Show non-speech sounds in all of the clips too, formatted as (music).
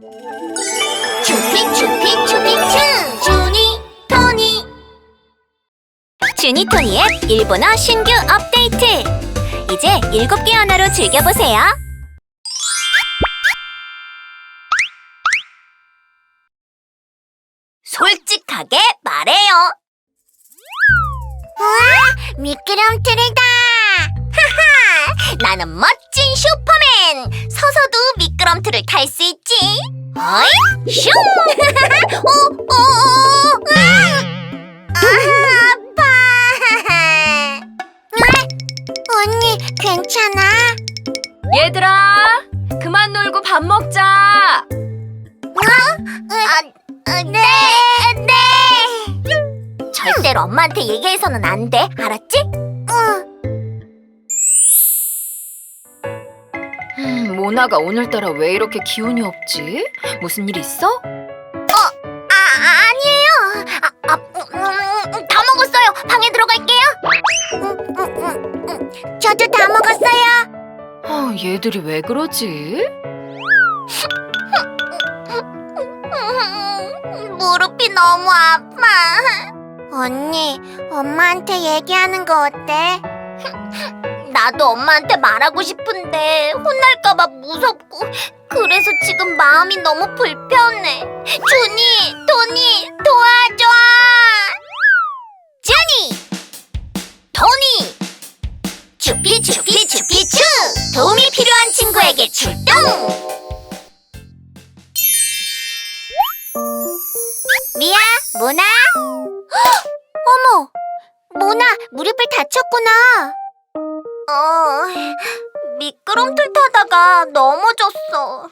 주피 주피 주피추 주니 토니. 주니 토니의 일본어 신규 업데이트. 이제 일곱 개 언어로 즐겨보세요. 솔직하게 말해요. 우와 미끄럼틀이다. 하하! 나는 멋진 슈퍼맨. 서서도 미끄럼틀을 탈 수 있지 어이 슝 오, 오, 오, 으아! 아, 아파 언니 괜찮아? 얘들아, 그만 놀고 밥 먹자. 아, 아, 네, 네. 절대로 엄마한테 얘기해서는 안 돼, 알았지? 응. 음, 모나가 오늘따라 왜 이렇게 기운이 없지? 무슨 일 있어? 아, 아니에요. 아, 아, 음, 음, 다 먹었어요. 방에 들어갈게요. 음, 음, 음, 음. 저도 다 먹었어요. 아, 얘들이 왜 그러지? 음, 무릎이 너무 아파. 언니, 엄마한테 얘기하는 거 어때? 나도 엄마한테 말하고 싶은데 혼날까봐 무섭고 그래서 지금 마음이 너무 불편해. 주니, 토니, 도와줘! 주니! 토니! 주피, 주피, 주피, 주! 도움이 필요한 친구에게 출동! 미야, 모나? (gasps) 어머, 모나 무릎을 다쳤구나. 어, 미끄럼틀 타다가 넘어졌어.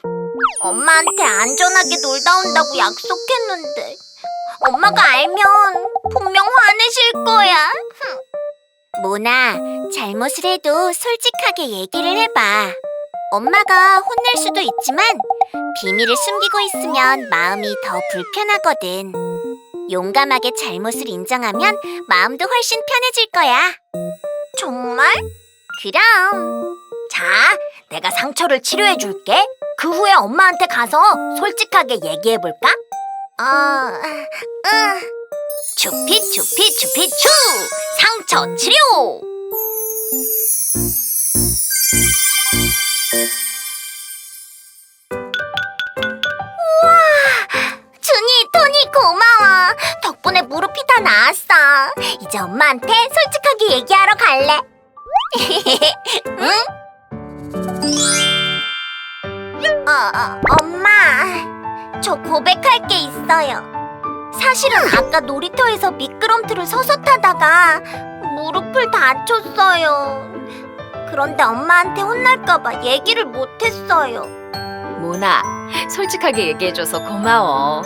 엄마한테 안전하게 놀다 온다고 약속했는데 엄마가 알면 분명 화내실 거야. 모나, 잘못을 해도 솔직하게 얘기를 해봐. 엄마가 혼낼 수도 있지만 비밀을 숨기고 있으면 마음이 더 불편하거든. 용감하게 잘못을 인정하면 마음도 훨씬 편해질 거야. 정말? 그럼. 자, 내가 상처를 치료해 줄게. 그 후에 엄마한테 가서 솔직하게 얘기해 볼까? 어, 응. 주피 주피 주피 추 상처 치료. 준이, 토니 고마워. 덕분에 무릎이 다 나았어. 이제 엄마한테 솔직하게 얘기하러 갈래. (laughs) 응? 어, 어, 엄마, 저 고백할 게 있어요. 사실은 아까 놀이터에서 미끄럼틀을 서서 타다가 무릎을 다쳤어요. 그런데 엄마한테 혼날까봐 얘기를 못했어요. 모나, 솔직하게 얘기해줘서 고마워.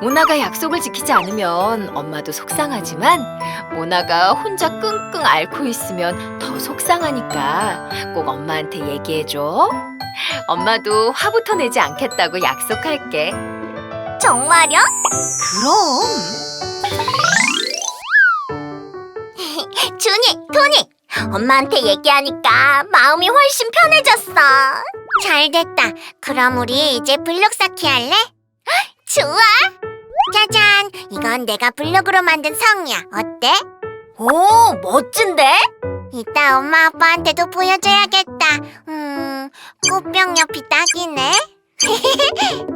모나가 약속을 지키지 않으면 엄마도 속상하지만 모나가 혼자 끙끙 앓고 있으면 더 속상하니까 꼭 엄마한테 얘기해줘. 엄마도 화부터 내지 않겠다고 약속할게. 정말요? 그럼. (laughs) 준이, 토니, 엄마한테 얘기하니까 마음이 훨씬 편해졌어. 잘 됐다. 그럼 우리 이제 블록 쌓기 할래? 헉, 좋아. 짜잔, 이건 내가 블록으로 만든 성이야. 어때? 오, 멋진데? 이따 엄마 아빠한테도 보여줘야겠다. 음, 꽃병 옆이 딱이네. (laughs)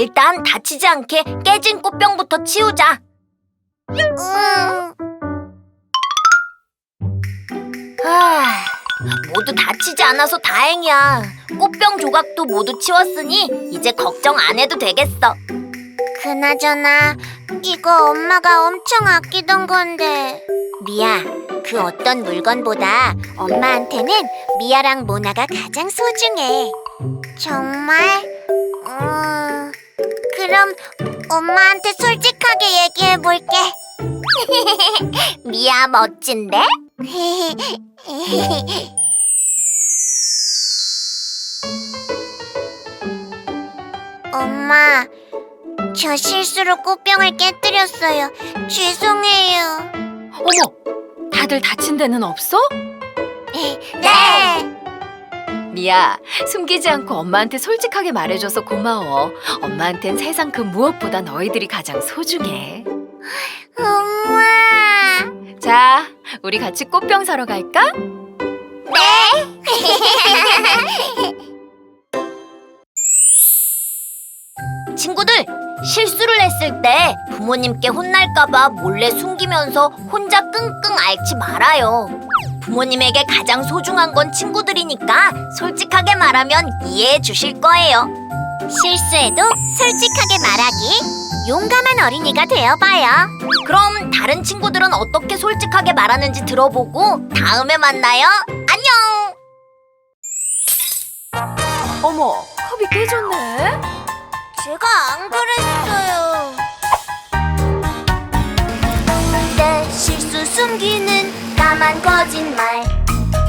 일단 다치지 않게 깨진 꽃병부터 치우자. 응. 아, 모두 다치지 않아서 다행이야. 꽃병 조각도 모두 치웠으니 이제 걱정 안 해도 되겠어. 그나저나 이거 엄마가 엄청 아끼던 건데. 미야, 그 어떤 물건보다 엄마한테는 미아랑 모나가 가장 소중해. 정말? 음, 그럼 엄마한테 솔직하게 얘기해 볼게. (laughs) 미아 멋진데? (laughs) 엄마, 저 실수로 꽃병을 깨뜨렸어요. 죄송해요. 어머, 다들 다친 데는 없어? (laughs) 네. 미야, 숨기지 않고 엄마한테 솔직하게 말해줘서 고마워. 엄마한텐 세상 그 무엇보다 너희들이 가장 소중해. 엄마. 자, 우리 같이 꽃병 사러 갈까? 네. (laughs) 친구들, 실수를 했을 때 부모님께 혼날까봐 몰래 숨기면서 혼자 끙끙 앓지 말아요. 부모님에게 가장 소중한 건 친구들이니까 솔직하게 말하면 이해해 주실 거예요. 실수해도 솔직하게 말하기. 용감한 어린이가 되어봐요. 그럼 다른 친구들은 어떻게 솔직하게 말하는지 들어보고 다음에 만나요. 안녕! 어머, 컵이 깨졌네. 제가 안 그랬어요. 내 실수 숨기는 까만 거짓말.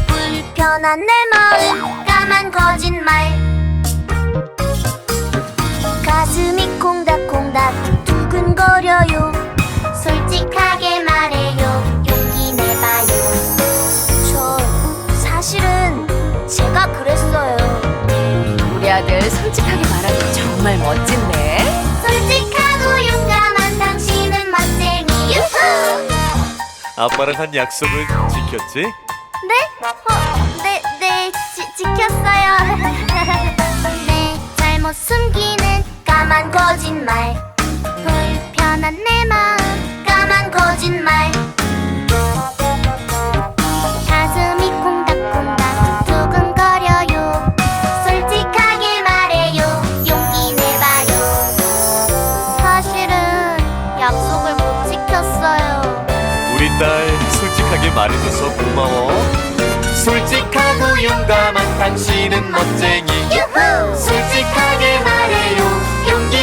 불편한 내 마음 까만 거짓말. 가슴이 콩닥콩닥 두근거려요. 솔직하게 말해요. 용기 내봐요. 저 사실은 제가 그랬어요. 우리 아들 솔직하게 말하기 정말 멋진 아빠랑 한 약속은 지켰지? 네? 어, 네, 네, 지, 지켰어요 내 (laughs) 잘못 숨기는 까만 거짓말 불편한 내마 딸 솔직하게 말해줘서 고마워. 솔직하고 용감한 당신은 멋쟁이. 솔직하게 말해요. 용기